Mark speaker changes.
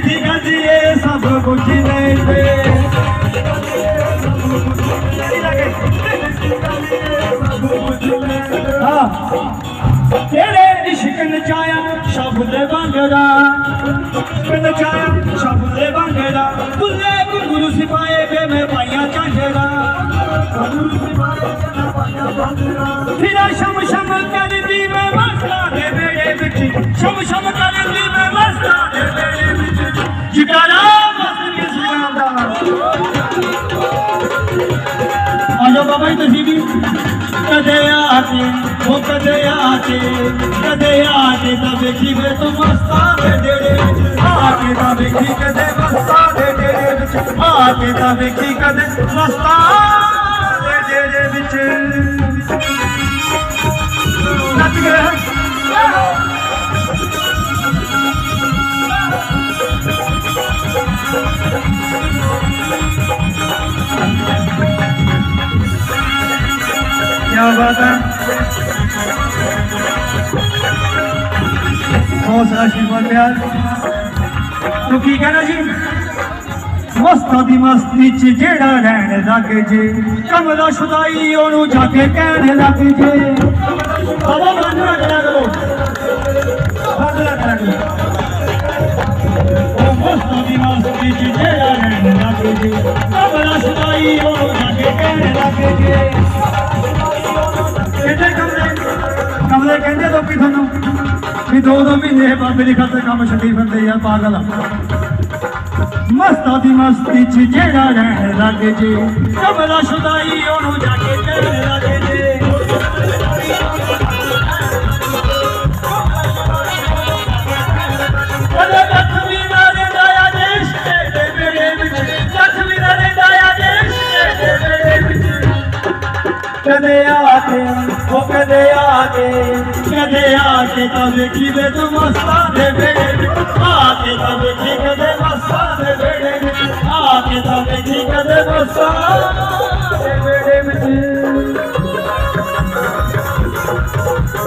Speaker 1: ਦੀ ਗੱਲ ਸਭ ਕੁਝ ਲੈਂਦੇ ਹਾਂ। ਤੇਰੇ ਇਸ਼ਕ ਨਚਾਇਆ ਸ਼ਬਦ ਬੰਗਦਾ ਨਚਾਇਆ ਸ਼ਬਦ ਬੰਗਦਾ ਬੁੱਲੇ ਗੁਰੂ ਸਿਪਾਏ ਵੇ ਮੈਂ ਪਾਈਆਂ ਝਾਂਜਰਾ ਫਿਰਾ ਸ਼ਮ ਸ਼ਮ ਕਰਦੀ ਮੈਂ ਮਸਲਾ ਦੇ ਆਜੋ ਬਾਬਾ ਜੀ ਤੁਸੀਂ ਵੀ ਕਦੇ ਆ ਕੇ ਉਹ ਕਦੇ ਆ ਕੇ ਕਦੇ ਆ ਕੇ ਤਾਂ ਵੇਖੀ ਵੇ ਤੂੰ ਮਸਤਾਂ ਦੇ ਡੇਰੇ ਵਿੱਚ। ਆ ਕੇ ਤਾਂ ਵੇਖੀ ਕਦੇ ਮਸਤਾਂ ਦੇ ਡੇਰੇ ਵਿੱਚ। ਆ ਕੇ ਤਾਂ ਵੇਖੀ ਕਦੇ ਮਸਤਾਂ ਦੇ ਡੇਰੇ ਵਿੱਚ। क्या बात है बहुत सारा आशीर्वाद प्यार ਤੂੰ ਕੀ ਕਹਿਣਾ ਜੀ ਮਸਤਾਂ ਦੀ ਮਸਤੀ ਚ ਜਿਹੜਾ ਰਹਿਣ ਲੱਗ ਜੇ ਕਮਲਾ ਸ਼ੁਦਾਈ ਉਹਨੂੰ ਜਾ ਕੇ ਕਹਿਣ ਲੱਗ ਜੇ ਬਾਬਾ ਬੰਦ ਨਾ ਕਰਿਆ ਕਰੋ ਬੰਦ ਨਾ ਕਰਿਆ ਕਰੋ ਉਹ ਮਸਤਾਂ ਦੀ ਮਸਤੀ ਚ ਜਿਹੜਾ ਰਹਿਣ ਲੱਗ ਜੇ ਕਮਲਾ ਸ਼ੁਦਾਈ ਉਹਨੂੰ ਜਾ ਕੇ ਕਹਿਣ ਲੱਗ ਜੇ ਵੀ ਦੋ ਦੋ ਮਹੀਨੇ ਬਾਬੇ ਦੀ ਖਾਤਰ ਕੰਮ ਛੱਡੀ ਫਿਰਦੇ ਆ, ਪਾਗਲ। ਮਸਤਾ ਦੀ ਮਸਤੀ ਚ ਜਿਹੜਾ ਰਹਿਣ ਲੱਗ ਜੇ। ਕਮਲਾ ਸ਼ੁਦਾਈ ਉਹਨੂੰ ਜਾ ਕੇ ਕਹਿਣ ਕਦੇ ਆ ਕੇ ਉਹ ਕਦੇ ਆ ਕੇ ਕਦੇ ਆ ਕੇ ਤਾਂ ਵੇਖੀ ਵੇ ਤੂੰ ਮਸਤਾਂ ਦੇ ਵੇੜੇ ਆ ਕੇ ਤਾਂ ਵੇਖੀ ਕਦੇ ਮਸਤਾਂ ਦੇ ਵੇੜੇ ਆ ਕੇ ਤਾਂ ਵੇਖੀ ਕਦੇ ਮਸਤਾਂ ਦੇ ਵੇੜੇ ਵਿੱਚ